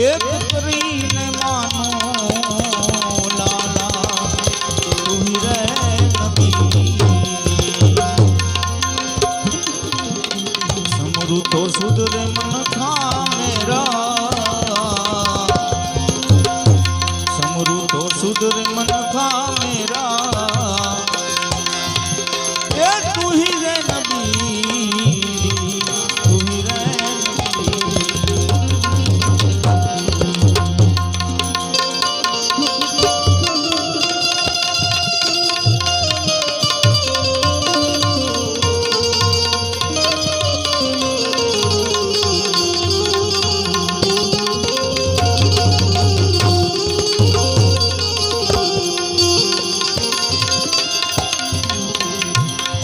એક કરીને માનો લાલા તું રે નબી સમરું તો સુધરે મન ખામે રા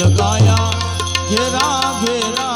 लगाया घेरा घेरा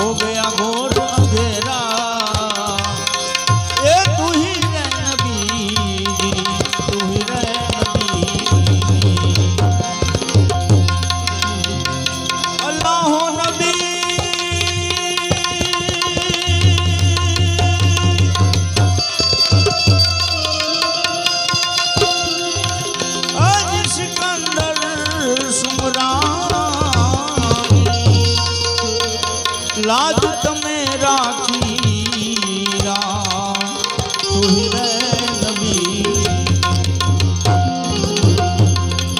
हो गया घोर લાજ તમે રાખી રામ હી નબી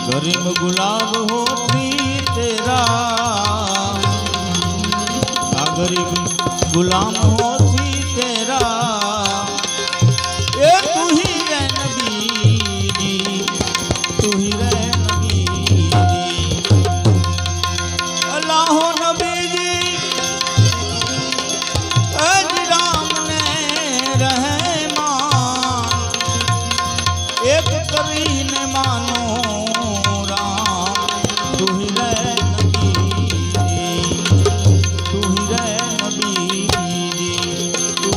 ગરીબ ગુલાબ હોથી તેરા ગરીબ ગુલામ હોથી એક કરીને માનો.